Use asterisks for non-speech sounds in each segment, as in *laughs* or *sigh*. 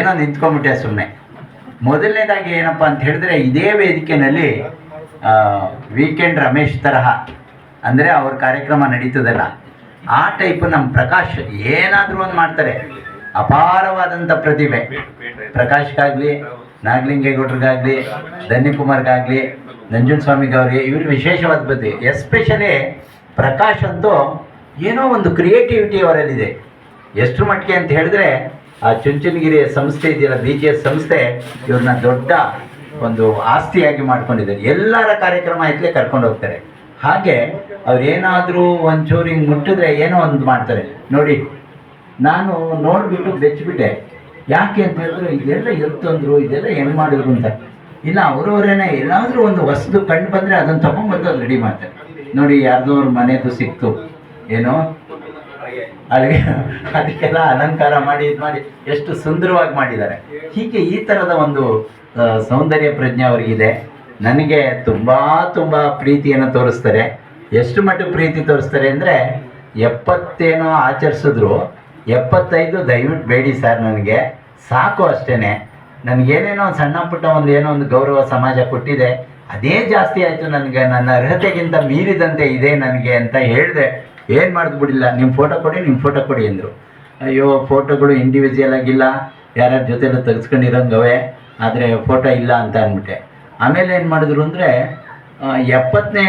ಏನೋ ನಿಂತ್ಕೊಂಡ್ಬಿಟ್ಟೆ ಸುಮ್ಮನೆ ಮೊದಲನೇದಾಗಿ ಏನಪ್ಪ ಅಂತ ಹೇಳಿದ್ರೆ ಇದೇ ವೇದಿಕೆನಲ್ಲಿ ವೀಕೆಂಡ್ ರಮೇಶ್ ತರಹ, ಅಂದರೆ ಅವ್ರ ಕಾರ್ಯಕ್ರಮ ನಡೀತದಲ್ಲ, ಆ ಟೈಪ್ ನಮ್ಮ ಪ್ರಕಾಶ್ ಏನಾದರೂ ಒಂದು ಮಾಡ್ತಾರೆ. ಅಪಾರವಾದಂಥ ಪ್ರತಿಭೆ. ಪ್ರಕಾಶ್ಗಾಗಲಿ ನಾಗಲಿಂಗೇಗೌಡ್ರಿಗಾಗಲಿ ಧನ್ಯಕುಮಾರ್ಗಾಗಲಿ ನಂಜುಂಡಸ್ವಾಮಿಗವ್ರಿಗೆ ಇವ್ರು ವಿಶೇಷವಾದ ಪ್ರತಿ ಎಸ್ಪೆಷಲಿ ಪ್ರಕಾಶ್ ಅಂತೂ ಏನೋ ಒಂದು ಕ್ರಿಯೇಟಿವಿಟಿ ಅವರಲ್ಲಿದೆ. ಎಷ್ಟು ಮಟ್ಟಿಗೆ ಅಂತ ಹೇಳಿದ್ರೆ ಆ ಚುಂಚನಗಿರಿ ಸಂಸ್ಥೆ ಇದೆಯಲ್ಲ ಬಿ ಜಿ ಎಸ್ ಸಂಸ್ಥೆ, ಇವ್ರನ್ನ ದೊಡ್ಡ ಒಂದು ಆಸ್ತಿಯಾಗಿ ಮಾಡ್ಕೊಂಡಿದ್ದಾರೆ. ಎಲ್ಲರ ಕಾರ್ಯಕ್ರಮ ಇದ್ಲೇ ಕರ್ಕೊಂಡು ಹೋಗ್ತಾರೆ. ಹಾಗೆ ಅವ್ರು ಏನಾದರೂ ಒಂಚೂರು ಹಿಂಗೆ ಮುಟ್ಟಿದ್ರೆ ಏನೋ ಒಂದು ಮಾಡ್ತಾರೆ. ನೋಡಿ, ನಾನು ನೋಡಿಬಿಟ್ಟು ಬೆಚ್ಚಿಬಿಟ್ಟೆ. ಯಾಕೆ ಅಂತ ಹೇಳಿದ್ರು, ಇದೆಲ್ಲ ಎತ್ತಂದ್ರು ತಂದ್ರು ಇದೆಲ್ಲ ಹೆಂಗೆ ಮಾಡಿದ್ರು ಅಂತ. ಇಲ್ಲ ಅವರವರೇನೆ ಏನಾದರೂ ಒಂದು ವಸ್ತು ಕಂಡು ಬಂದರೆ ಅದನ್ನು ತಗೊಂಡ್ಬಂದು ಅದು ರೆಡಿ ಮಾಡ್ತಾರೆ. ನೋಡಿ, ಯಾರ್ದೋ ಅವ್ರ ಮನೆದು ಸಿಕ್ತು. ಏನೋ ಅಲ್ಲಿಗೆ *laughs* ಅದಕ್ಕೆಲ್ಲ ಅಲಂಕಾರ ಮಾಡಿ, ಇದು ಮಾಡಿ, ಎಷ್ಟು ಸುಂದರವಾಗಿ ಮಾಡಿದ್ದಾರೆ. ಹೀಗೆ ಈ ಥರದ ಒಂದು ಸೌಂದರ್ಯ ಪ್ರಜ್ಞೆ ಅವರಿಗಿದೆ. ನನಗೆ ತುಂಬ ತುಂಬ ಪ್ರೀತಿಯನ್ನು ತೋರಿಸ್ತಾರೆ. ಎಷ್ಟು ಮಟ್ಟಿಗೆ ಪ್ರೀತಿ ತೋರಿಸ್ತಾರೆ ಅಂದರೆ, ಎಪ್ಪತ್ತೇನೋ ಆಚರಿಸಿದ್ರು, ಎಪ್ಪತ್ತೈದು ದಯವಿಟ್ಟು ಬೇಡಿ ಸರ್ ನನಗೆ. ಸಾಕು ಅಷ್ಟೇ ನನಗೇನೇನೋ ಸಣ್ಣ ಪುಟ್ಟ ಒಂದು ಏನೋ ಒಂದು ಗೌರವ ಸಮಾಜ ಕೊಟ್ಟಿದೆ. ಅದೇ ಜಾಸ್ತಿ ಆಯಿತು ನನಗೆ, ನನ್ನ ಅರ್ಹತೆಗಿಂತ ಮೀರಿದಂತೆ ಇದೆ ನನಗೆ ಅಂತ ಹೇಳಿದೆ. ಏನು ಮಾಡಿದ್ ಬಿಡಿಲ್ಲ ನಿಮ್ಮ ಫೋಟೋ ಕೊಡಿ ನಿಮ್ಮ ಫೋಟೋ ಕೊಡಿ ಅಂದರು ಅಯ್ಯೋ ಫೋಟೋಗಳು ಇಂಡಿವಿಜುವಲ್ ಆಗಿಲ್ಲ, ಯಾರ್ಯಾರ ಜೊತೆಲ್ಲ ತೆಗೆಸ್ಕೊಂಡಿರೋಂಗವೆ, ಆದರೆ ಫೋಟೋ ಇಲ್ಲ ಅಂತ ಅಂದ್ಬಿಟ್ಟೆ. ಆಮೇಲೆ ಏನು ಮಾಡಿದ್ರು ಅಂದರೆ ಎಪ್ಪತ್ತನೇ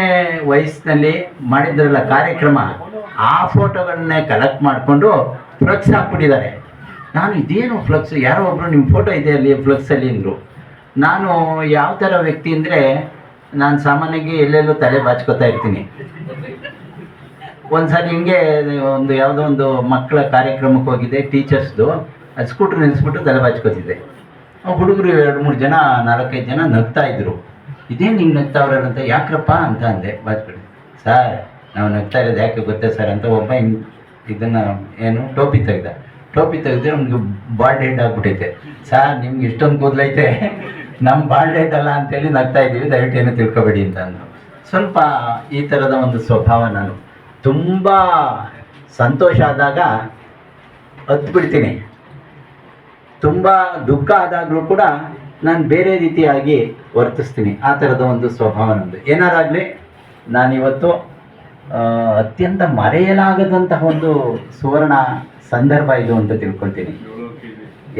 ವಯಸ್ಸಿನಲ್ಲಿ ಮಾಡಿದ್ರಲ್ಲ ಕಾರ್ಯಕ್ರಮ, ಆ ಫೋಟೋಗಳನ್ನೇ ಕಲೆಕ್ಟ್ ಮಾಡಿಕೊಂಡು ಫ್ಲಕ್ಸ್ ಹಾಕ್ಬಿಟ್ಟಿದ್ದಾರೆ. ನಾನು ಇದೇನು ಫ್ಲಕ್ಸ್ ಯಾರೋ ಒಬ್ಬರು ನಿಮ್ಮ ಫೋಟೋ ಇದೆ ಅಲ್ಲಿ ಫ್ಲಕ್ಸಲ್ಲಿ ಅಂದರು. ನಾನು ಯಾವ ಥರ ವ್ಯಕ್ತಿ ಅಂದರೆ, ನಾನು ಸಾಮಾನ್ಯವಾಗಿ ಎಲ್ಲೆಲ್ಲೂ ತಲೆ ಬಾಚ್ಕೋತಾ ಇರ್ತೀನಿ. ಒಂದ್ಸರಿ ಹಿಂಗೆ ಒಂದು ಯಾವುದೋ ಒಂದು ಮಕ್ಕಳ ಕಾರ್ಯಕ್ರಮಕ್ಕೆ ಹೋಗಿದ್ದೆ ಟೀಚರ್ಸ್ದು ಅದು ಸ್ಕೂಟ್ರ್ ನಿಲ್ಲಿಸ್ಬಿಟ್ಟು ತಲೆ ಬಾಚ್ಕೋತಿದ್ದೆ. ಹುಡುಗರು ಎರಡು ಮೂರು ಜನ, ನಾಲ್ಕೈದು ಜನ ನಗ್ತಾ ಇದ್ರು. ಇದೇನು ಹಿಂಗೆ ಅಂತ, ಯಾಕ್ರಪ್ಪ ಅಂತ ಅಂದೆ, ಬಾಚ್ಕೊಂಡು. ಸರ್, ನಾವು ನಗ್ತಾ ಇರೋದು ಯಾಕೆ ಗೊತ್ತೇ ಸರ್? ಅಂತ ಒಬ್ಬ ಹಿಂಗೆ ಇದನ್ನು ಏನು, ಟೋಪಿ ತೆಗ್ದ. ಟೋಪಿ ತೆಗೆದ್ರೆ ನಮ್ಗೆ ಬಾಲ್ಡ್ ಹೆಡ್ ಆಗ್ಬಿಟ್ಟೈತೆ ಸರ್, ನಿಮ್ಗೆ ಇಷ್ಟೊಂದು ಕೂದಲೈತೆ. ನಮ್ಮ ಬಾಲ್ಡ್ ಹೆಡ್ ಅಲ್ಲ ಅಂತೇಳಿ ನಗ್ತಾ ಇದ್ದೀವಿ, ದಯವಿಟ್ಟು ಏನು ತಿಳ್ಕೊಬೇಡಿ ಅಂತ ಅಂದರು. ಸ್ವಲ್ಪ ಈ ಥರದ ಒಂದು ಸ್ವಭಾವ ನಾನು ತುಂಬ ಸಂತೋಷ ಆದಾಗ ಹತ್ತು ಬಿಡ್ತೀನಿ ತುಂಬ ದುಃಖ ಆದಾಗಲೂ ಕೂಡ ನಾನು ಬೇರೆ ರೀತಿಯಾಗಿ ವರ್ತಿಸ್ತೀನಿ. ಆ ಥರದ ಒಂದು ಸ್ವಭಾವ ನಮ್ಮದು ಏನಾರಾಗಲಿ ನಾನಿವತ್ತು ಅತ್ಯಂತ ಮರೆಯಲಾಗದಂತಹ ಒಂದು ಸುವರ್ಣ ಸಂದರ್ಭ ಇದು ಅಂತ ತಿಳ್ಕೊಳ್ತೀನಿ.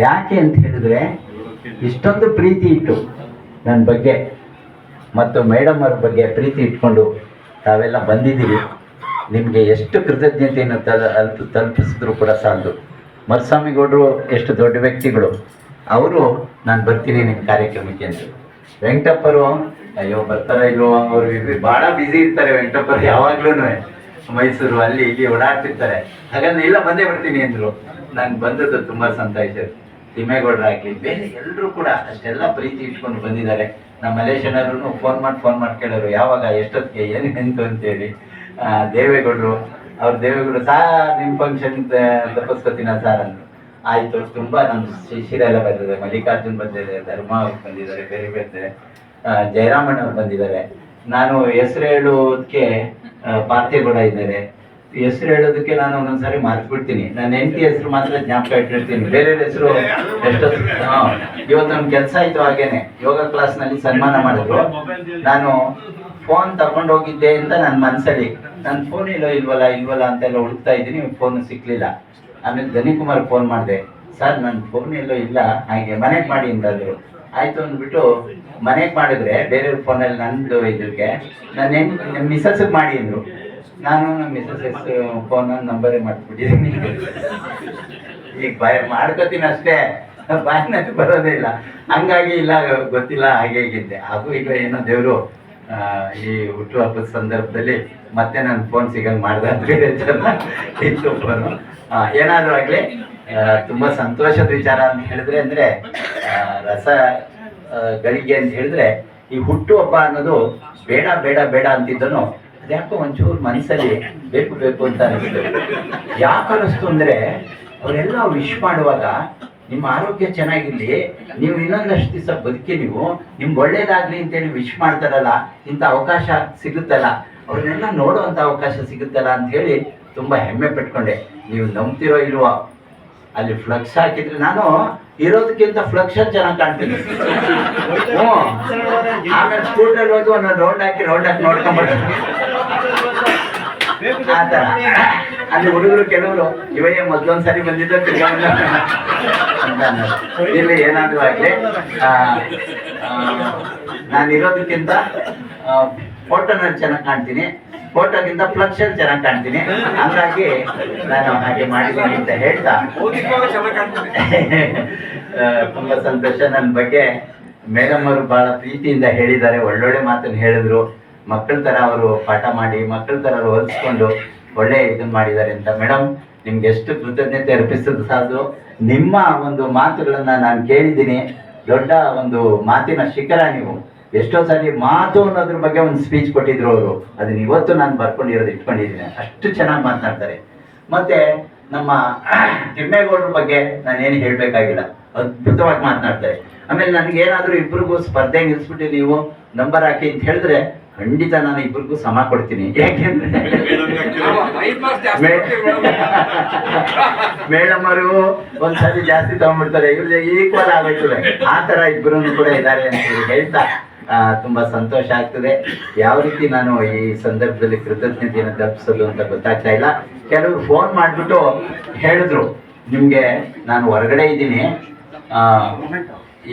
ಯಾಕೆ ಅಂತ ಹೇಳಿದ್ರೆ, ಇಷ್ಟೊಂದು ಪ್ರೀತಿ ಇಟ್ಟು ನನ್ನ ಬಗ್ಗೆ, ಮತ್ತು ಮೇಡಮ್ ಅವ್ರ ಬಗ್ಗೆ ಪ್ರೀತಿ ಇಟ್ಕೊಂಡು ತಾವೆಲ್ಲ ಬಂದಿದ್ದೀರಿ. ನಿಮಗೆ ಎಷ್ಟು ಕೃತಜ್ಞತೆಯನ್ನು ತಲ, ಅಲ್ಪ, ತಲುಪಿಸಿದ್ರು ಕೂಡ ಸಾಲದು. ಮರುಸ್ವಾಮಿಗೌಡರು ಎಷ್ಟು ದೊಡ್ಡ ವ್ಯಕ್ತಿಗಳು. ಅವರು, ನಾನು ಬರ್ತೀನಿ ನಿಮ್ಮ ಕಾರ್ಯಕ್ರಮಕ್ಕೆ ಅಂತ ವೆಂಕಟಪ್ಪರು, ಅಯ್ಯೋ, ಬರ್ತಾರ ಇಲ್ವೋ? ಅವರು ಭಾಳ ಬ್ಯುಸಿ ಇರ್ತಾರೆ ವೆಂಕಟಪ್ಪರು ಯಾವಾಗ್ಲೂ ಮೈಸೂರು ಅಲ್ಲಿ ಇಲ್ಲಿ ಓಡಾಡ್ತಿರ್ತಾರೆ. ಹಾಗಂದ್ರೆ, ಇಲ್ಲ, ಬಂದೇ ಬರ್ತೀನಿ ಅಂದರು. ನಾನು ಬಂದದ್ದು ತುಂಬ ಸಂತೋಷ. ತಿಮ್ಮೇಗೌಡರಾಗಲಿ ಬೇರೆ ಎಲ್ಲರೂ ಕೂಡ ಅಷ್ಟೆಲ್ಲ ಪ್ರೀತಿ ಇಟ್ಕೊಂಡು ಬಂದಿದ್ದಾರೆ. ನಮ್ಮ ಮಲೇಶನರು ಫೋನ್ ಮಾಡಿ ಫೋನ್ ಮಾಡಿ ಕೇಳೋರು ಯಾವಾಗ, ಎಷ್ಟೊತ್ತಿಗೆ, ಏನು, ಎಂತು ಅಂತೇಳಿ. ದೇವೇಗೌಡರು. ಅವ್ರ ದೇವೇಗೌಡರು, ಸಾರ್ ನಿಮ್ಮ ಫಂಕ್ಷನ್ ತಪ್ಪಿಸ್ಕೊತೀನ ಸಾರ್? ಅಂದ್ರು. ಆಯ್ತು, ತುಂಬಾ ನಮ್ಮ ಶಿಶಿರೆಲ್ಲ ಬಂದಿದೆ. ಮಲ್ಲಿಕಾರ್ಜುನ್ ಬಂದಿದೆ, ಧರ್ಮ ಅವ್ರು ಬಂದಿದ್ದಾರೆ, ಬೇರೆ ಬೇರೆ ಜಯರಾಮಣ್ಣ ಬಂದಿದ್ದಾರೆ. ನಾನು ಹೆಸರು ಹೇಳೋದಕ್ಕೆ ಪಾರ್ಥೇಗೌಡ ಇದ್ದಾರೆ. ಹೆಸರು ಹೇಳೋದಕ್ಕೆ ನಾನು ಒಂದೊಂದ್ಸಾರಿ ಮರ್ತು ಬಿಡ್ತೀನಿ ನನ್ನ ಹೆಂಡತಿ ಹೆಸರು ಮಾತ್ರ ಜ್ಞಾಪಕ ಇಟ್ಟಿರ್ತೀನಿ ಬೇರೆ ಹೆಸರು ಎಷ್ಟೊತ್ತು, ಹಾ, ಇವತ್ತು ನಮ್ಮ ಕೆಲಸ ಆಯ್ತು ಹಾಗೇನೆ. ಯೋಗ ಕ್ಲಾಸ್ನಲ್ಲಿ ಸನ್ಮಾನ ಮಾಡಿದ್ರು. ನಾನು ಫೋನ್ ತಗೊಂಡು ಹೋಗಿದ್ದೆ ಅಂತ ನನ್ನ ಮನಸ್ಸಲ್ಲಿ ನನ್ನ ಫೋನ್ ಇಲ್ಲೋ ಇಲ್ವಲ್ಲ ಇಲ್ವಲ್ಲ ಅಂತೆಲ್ಲ ಹುಡುಕ್ತಾ ಇದ್ದೀನಿ ಫೋನ್ ಸಿಕ್ಲಿಲ್ಲ. ಆಮೇಲೆ ಧನಿಕುಮಾರ್ ಫೋನ್ ಮಾಡಿದೆ, ಸರ್ ನನ್ನ ಫೋನ್ ಎಲ್ಲೋ ಇಲ್ಲ, ಹಾಗೆ ಮನೆಗೆ ಮಾಡಿ ಅಂತಂದ್ರು ಆಯ್ತು ಅಂದ್ಬಿಟ್ಟು ಮನೆಗೆ ಮಾಡಿದ್ರೆ ಬೇರೆಯವ್ರ ಫೋನಲ್ಲಿ ನಂದು ಇದಕ್ಕೆ ಹೆಂಗ್ ನಮ್ಮ ಮಿಸಸ್ಗೆ ಮಾಡಿ ಅಂದ್ರು. ನಾನು ನಮ್ಮ ಮಿಸಸ್ ಫೋನ್ ನಂಬರೇ ಮಾಡ್ಬಿಟ್ಟಿದ್ದೀನಿ. ಈಗ ಬಾಯ್ ಮಾಡ್ಕೋತೀನಿ ಅಷ್ಟೇ. ಬಾಯಿನಲ್ಲಿ ಬರೋದೇ ಇಲ್ಲ. ಹಂಗಾಗಿ ಇಲ್ಲ, ಗೊತ್ತಿಲ್ಲ, ಹಾಗೆ ಹೀಗಿದ್ದೆ ಅದು. ಈಗ ಏನೋ ದೇವರು ಈ ಹುಟ್ಟುಹಬ್ಬದ ಸಂದರ್ಭದಲ್ಲಿ ಮತ್ತೆ ನನ್ನ ಫೋನ್ ಸಿಗಂಗ್ ಮಾಡ್ದೆ ಇತ್ತು ಫೋನು ಏನಾದರೂ ಆಗಲಿ ತುಂಬ ಸಂತೋಷದ ವಿಚಾರ ಅಂತ ಹೇಳಿದ್ರೆ ಅಂದರೆ ರಸ ಗಳಿಗೆ ಅಂತ ಹೇಳಿದ್ರೆ, ಈ ಹುಟ್ಟುಹಬ್ಬ ಅನ್ನೋದು ಬೇಡ ಬೇಡ ಬೇಡ ಅಂತಿದ್ದನು ಅದ್ಯಾಕೋ ಒಂಚೂರು ಮನಸ್ಸಲ್ಲಿ ಬೇಕು ಬೇಕು ಅಂತ ಅನಿಸ್ತು. ಯಾಕೆ ಅನಿಸ್ತು ಅಂದರೆ, ಅವರೆಲ್ಲ ವಿಶ್ ಮಾಡುವಾಗ ನಿಮ್ಮ ಆರೋಗ್ಯ ಚೆನ್ನಾಗಿರ್ಲಿ, ನೀವು ಇನ್ನೊಂದಷ್ಟು ದಿವಸ ಬದುಕಿ ನೀವು, ನಿಮ್ಗೆ ಒಳ್ಳೇದಾಗ್ಲಿ ಅಂತೇಳಿ ವಿಶ್ ಮಾಡ್ತಾರಲ್ಲ, ಇಂಥ ಅವಕಾಶ ಸಿಗುತ್ತಲ್ಲ, ಅವ್ರನ್ನೆಲ್ಲ ನೋಡುವಂಥ ಅವಕಾಶ ಸಿಗುತ್ತಲ್ಲ ಅಂತ ಹೇಳಿ ತುಂಬ ಹೆಮ್ಮೆ ಪಟ್ಕೊಂಡೆ. ನೀವು ನಂಬ್ತಿರೋ ಇಲ್ವೋ? ಅಲ್ಲಿ ಫ್ಲಕ್ಸ್ ಹಾಕಿದ್ರೆ ನಾನು ಇರೋದಕ್ಕಿಂತ ಫ್ಲಕ್ಸ್ ಚೆನ್ನಾಗಿ ಕಾಣ್ತೀನಿ. ಆಮೇಲೆ ಸ್ಕೂಟರ್ ಹೋಗಿ ಒಂದೊಂದು ರೌಂಡ್ ಹಾಕಿ ರೌಂಡ್ ಹಾಕಿ ನೋಡ್ಕೊಂಡ್ಬಿಡ್ತೀನಿ. ಆ ಥರ. ಅಲ್ಲಿ ಹುಡುಗರು ಕೆಲವರು ಇವೇ ಮೊದ್ಲೊಂದ್ಸರಿ ಬಂದಿದ್ದ ತಿರ್ಗಾ ಅಂತ ಇಲ್ಲಿ ಏನಾದ್ರು ಆಗಲಿ ನಾನು ಇರೋದಕ್ಕಿಂತ ಫೋಟೋನಲ್ಲಿ ಚೆನ್ನಾಗಿ ಕಾಣ್ತೀನಿ. ಫೋಟೋಗಿಂತ ಫ್ಲಕ್ಷನ್ ಚೆನ್ನಾಗಿ ಕಾಣ್ತೀನಿ. ಹಂಗಾಗಿ ನಾನು ಹಾಗೆ ಮಾಡಿದ್ದೀನಿ ಅಂತ ಹೇಳ್ತಾ. ತುಂಬಾ ಸಂತೋಷ. ನನ್ನ ಬಗ್ಗೆ ಮೇಡಮ್ ಅವರು ಬಹಳ ಪ್ರೀತಿಯಿಂದ ಹೇಳಿದ್ದಾರೆ. ಒಳ್ಳೊಳ್ಳೆ ಮಾತನ್ನು ಹೇಳಿದ್ರು. ಮಕ್ಕಳ ತರ ಅವರು ಪಾಠ ಮಾಡಿ ಮಕ್ಕಳ ತರ ಅವ್ರು ಹೊಲಿಸ್ಕೊಂಡು ಒಳ್ಳೆ ಇದನ್ನ ಮಾಡಿದ್ದಾರೆ ಅಂತ. ಮೇಡಮ್ ನಿಮ್ಗೆ ಎಷ್ಟು ಕೃತಜ್ಞತೆ ಅರ್ಪಿಸೋದು ಸಾಧು. ನಿಮ್ಮ ಒಂದು ಮಾತುಗಳನ್ನ ನಾನು ಕೇಳಿದ್ದೀನಿ. ದೊಡ್ಡ ಒಂದು ಮಾತಿನ ಶಿಖರ ನೀವು. ಎಷ್ಟೋ ಸಾರಿ ಮಾತು ಅನ್ನೋದ್ರ ಬಗ್ಗೆ ಒಂದು ಸ್ಪೀಚ್ ಕೊಟ್ಟಿದ್ರು ಅವರು. ಅದನ್ನ ಇವತ್ತು ನಾನು ಬರ್ಕೊಂಡಿರೋದು ಇಟ್ಕೊಂಡಿದ್ದೀನಿ. ಅಷ್ಟು ಚೆನ್ನಾಗಿ ಮಾತನಾಡ್ತಾರೆ. ಮತ್ತೆ ನಮ್ಮ ತಿಮ್ಮೇಗೌಡರ ಬಗ್ಗೆ ನಾನೇನು ಹೇಳಬೇಕಾಗಿಲ್ಲ. ಅದ್ಭುತವಾಗಿ ಮಾತನಾಡ್ತಾರೆ. ಆಮೇಲೆ ನನಗೇನಾದರೂ ಇಬ್ರಿಗೂ ಸ್ಪರ್ಧೆ ನಿಲ್ಸ್ಬಿಟ್ಟು ನೀವು ನಂಬರ್ ಹಾಕಿ ಅಂತ ಹೇಳಿದ್ರೆ ಖಂಡಿತ ನಾನು ಇಬ್ಬರಿಗೂ ಸಮ ಕೊಡ್ತೀನಿ. ಯಾಕೆಂದ್ರೆ ಮೇಡಮ್ ಅವರು ಒಂದ್ಸರಿ ಜಾಸ್ತಿ ತಗೊಂಡ್ಬಿಡ್ತಾರೆ. ಇವ್ರಿಗೆ ಈಕ್ವಲ್ ಆಗೋಯ್ತದೆ. ಆ ತರ ಇಬ್ಬರೂ ಕೂಡ ಇದ್ದಾರೆ ಅಂತ ಹೇಳಿ ಹೇಳ್ತಾ ತುಂಬಾ ಸಂತೋಷ ಆಗ್ತದೆ. ಯಾವ ರೀತಿ ನಾನು ಈ ಸಂದರ್ಭದಲ್ಲಿ ಕೃತಜ್ಞತೆಯನ್ನು ತಪ್ಪಿಸಲು ಅಂತ ಗೊತ್ತಾಗ್ತಾ ಇಲ್ಲ. ಕೆಲವರು ಫೋನ್ ಮಾಡಿಬಿಟ್ಟು ಹೇಳಿದ್ರು. ನಿಮ್ಗೆ ನಾನು ಹೊರಗಡೆ ಇದ್ದೀನಿ.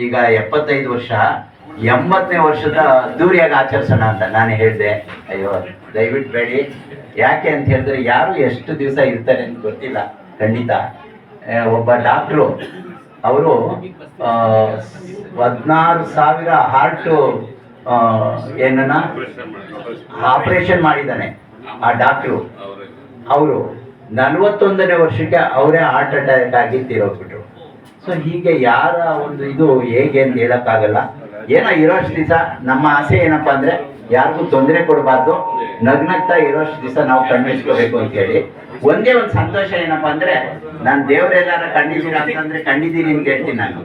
ಈಗ ಎಪ್ಪತ್ತೈದು ವರ್ಷ ಎಂಬತ್ತನೇ ವರ್ಷದ ಅದ್ದೂರಿಯಾಗಿ ಆಚರಿಸೋಣ ಅಂತ ನಾನು ಹೇಳಿದೆ. ಅಯ್ಯೋ, ದಯವಿಟ್ಟು ಬೇಡಿ. ಯಾಕೆ ಅಂತ ಹೇಳಿದ್ರೆ ಯಾರು ಎಷ್ಟು ದಿವಸ ಇರ್ತಾರೆ ಅಂತ ಗೊತ್ತಿಲ್ಲ. ಖಂಡಿತ. ಒಬ್ಬ ಡಾಕ್ಟ್ರು, ಅವರು ಹದಿನಾರು ಸಾವಿರ ಹಾರ್ಟು ಏನನ್ನ? ಆಪರೇಷನ್ ಮಾಡಿದ್ದಾನೆ. ಆ ಡಾಕ್ಟ್ರು. ಅವರು ನಲವತ್ತೊಂದನೇ ವರ್ಷಕ್ಕೆ ಅವರೇ ಹಾರ್ಟ್ ಅಟ್ಯಾಕ್ ಆಗಿ ತೀರೋಗ್ಬಿಟ್ರು. ಸೊ ಹೀಗೆ ಯಾರ ಒಂದು ಇದು ಹೇಗೆ ಅಂತ ಹೇಳಕ್ಕಾಗಲ್ಲ. ಏನೋ ಇರೋಷ್ಟು ದಿವಸ ನಮ್ಮ ಆಸೆ ಏನಪ್ಪಾ ಅಂದ್ರೆ ಯಾರಿಗೂ ತೊಂದರೆ ಕೊಡಬಾರ್ದು. ನಗ್ನಗ್ತಾ ಇರೋಷ್ಟು ದಿವಸ ನಾವು ಕಣ್ಣಿಸ್ಕೋಬೇಕು ಅಂತ ಹೇಳಿ. ಒಂದೇ ಒಂದು ಸಂತೋಷ ಏನಪ್ಪಾ ಅಂದ್ರೆ ನಾನು ದೇವರೆಲ್ಲಾರ ಕಂಡಿದ್ದೀರಾ ಅಂತಂದ್ರೆ ಕಂಡಿದ್ದೀನಿ ಅಂತ ಹೇಳ್ತೀನಿ ನಾನು.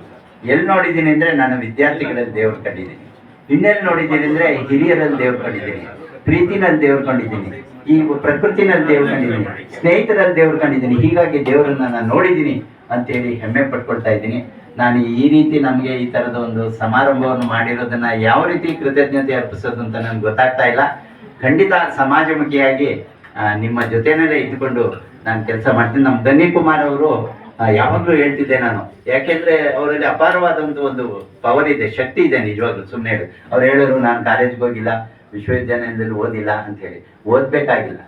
ಎಲ್ಲಿ ನೋಡಿದ್ದೀನಿ ಅಂದ್ರೆ ನಾನು ವಿದ್ಯಾರ್ಥಿಗಳಲ್ಲಿ ದೇವ್ರು ಕಂಡಿದ್ದೀನಿ ಇನ್ನೆಲ್ಲಿ ನೋಡಿದ್ದೀನಿ ಅಂದ್ರೆ ಹಿರಿಯರಲ್ಲಿ ದೇವ್ರು ಕಂಡಿದ್ದೀನಿ ಪ್ರೀತಿನಲ್ಲಿ ದೇವ್ರು ಕಂಡಿದ್ದೀನಿ ಈ ಪ್ರಕೃತಿನಲ್ಲಿ ದೇವ್ರು ಕಂಡಿದ್ದೀನಿ ಸ್ನೇಹಿತರಲ್ಲಿ ದೇವ್ರು ಕಂಡಿದ್ದೀನಿ ಹೀಗಾಗಿ ದೇವರನ್ನ ನಾನು ನೋಡಿದ್ದೀನಿ ಅಂತೇಳಿ ಹೆಮ್ಮೆ ಪಟ್ಕೊಳ್ತಾ ಇದ್ದೀನಿ. ನಾನು ಈ ರೀತಿ ನಮಗೆ ಈ ತರದ ಒಂದು ಸಮಾರಂಭವನ್ನು ಮಾಡಿರೋದನ್ನ ಯಾವ ರೀತಿ ಕೃತಜ್ಞತೆ ಅರ್ಪಿಸೋದು ಅಂತ ನನ್ಗೆ ಗೊತ್ತಾಗ್ತಾ ಇಲ್ಲ. ಖಂಡಿತ ಸಮಾಜಮುಖಿಯಾಗಿ ನಿಮ್ಮ ಜೊತೆನಲ್ಲೇ ಇದ್ದುಕೊಂಡು ನಾನು ಕೆಲಸ ಮಾಡ್ತೀನಿ. ನಮ್ಮ ಧನಿ ಕುಮಾರ್ ಅವರು ಯಾವಾಗಲೂ ಯಾವಾಗ್ಲೂ ಹೇಳ್ತಿದ್ದೆ ನಾನು. ಯಾಕೆಂದ್ರೆ ಅವರಲ್ಲಿ ಅಪಾರವಾದಂತ ಒಂದು ಪವರ್ ಇದೆ, ಶಕ್ತಿ ಇದೆ ನಿಜವಾಗ್ಲೂ ಸುಮ್ಮನೆ ಹೇಳಿ. ಅವ್ರು ಹೇಳೋರು ನಾನು ಕಾಲೇಜ್ಗೆ ಹೋಗಿಲ್ಲ ವಿಶ್ವವಿದ್ಯಾಲಯದಲ್ಲಿ ಓದಿಲ್ಲ ಅಂತ ಹೇಳಿ. ಓದ್ಬೇಕಾಗಿಲ್ಲ.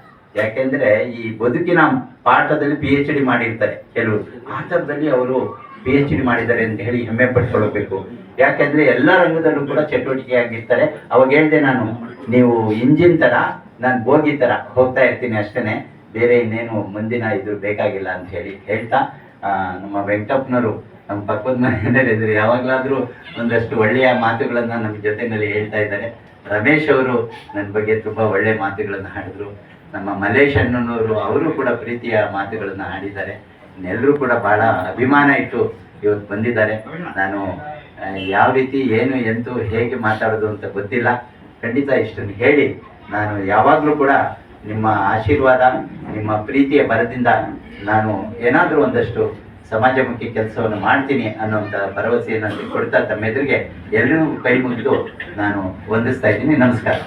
ಯಾಕೆಂದ್ರೆ ಈ ಬದುಕಿನ ಪಾಠದಲ್ಲಿ ಪಿ ಎಚ್ ಡಿ ಮಾಡಿರ್ತಾರೆ. ಕೆಲವರು. ಆ ಥರದಲ್ಲಿ ಅವರು ಪಿ ಎಚ್ ಡಿ ಮಾಡಿದ್ದಾರೆ ಅಂತ ಹೇಳಿ ಹೆಮ್ಮೆ ಪಡ್ಕೊಳ್ಬೇಕು ಯಾಕೆಂದ್ರೆ ಎಲ್ಲ ರಂಗದಲ್ಲೂ ಕೂಡ ಚಟುವಟಿಕೆಯಾಗಿರ್ತಾರೆ. ಅವಾಗ ಹೇಳ್ದೆ ನಾನು, ನೀವು ಇಂಜಿನ್ ತರ, ನಾನು ಬೋಗಿ ತರ ಹೋಗ್ತಾ ಇರ್ತೀನಿ ಅಷ್ಟೇನೆ. ಬೇರೆ ಇನ್ನೇನು ಮುಂದಿನ ಇದು ಬೇಕಾಗಿಲ್ಲ ಅಂತ ಹೇಳಿ ಹೇಳ್ತಾ ನಮ್ಮ ವೆಂಕಟಪ್ಪನವರು ನಮ್ಮ ಪಕ್ಕದ ಮನೆಯಲ್ಲಿ ಇದ್ರು ಯಾವಾಗಲಾದರೂ ಒಂದಷ್ಟು ಒಳ್ಳೆಯ ಮಾತುಗಳನ್ನು ನಮ್ಮ ಜೊತೆಯಲ್ಲಿ ಹೇಳ್ತಾ ಇದ್ದಾರೆ. ರಮೇಶ್ ಅವರು ನನ್ನ ಬಗ್ಗೆ ತುಂಬಾ ಒಳ್ಳೆಯ ಮಾತುಗಳನ್ನು ಹಾಡಿದ್ರು. ನಮ್ಮ ಮಲೇಶ್ ಅಣ್ಣನವರು, ಅವರು ಕೂಡ ಪ್ರೀತಿಯ ಮಾತುಗಳನ್ನು ಹಾಡಿದ್ದಾರೆ. ಎಲ್ಲರೂ ಕೂಡ ಬಹಳ ಅಭಿಮಾನ ಇಟ್ಟು ಇವತ್ತು ಬಂದಿದ್ದಾರೆ. ನಾನು ಯಾವ ರೀತಿ, ಏನು ಎಂದು ಹೇಗೆ ಮಾತಾಡೋದು ಅಂತ ಗೊತ್ತಿಲ್ಲ. ಖಂಡಿತ ಇಷ್ಟನ್ನು ಹೇಳಿ ನಾನು ಯಾವಾಗಲೂ ಕೂಡ ನಿಮ್ಮ ಆಶೀರ್ವಾದ, ನಿಮ್ಮ ಪ್ರೀತಿಯ ಬರದಿಂದ ನಾನು ಏನಾದರೂ ಒಂದಷ್ಟು ಸಮಾಜಮುಖಿ ಕೆಲಸವನ್ನು ಮಾಡ್ತೀನಿ ಅನ್ನೋಂಥ ಭರವಸೆಯನ್ನು ಕೊಡ್ತಾ ತಮ್ಮೆದುರಿಗೆ ಎಲ್ಲರಿಗೂ ಕೈ ಮುಗಿದು ನಾನು ವಂದಿಸ್ತಾ ಇದ್ದೀನಿ. ನಮಸ್ಕಾರ.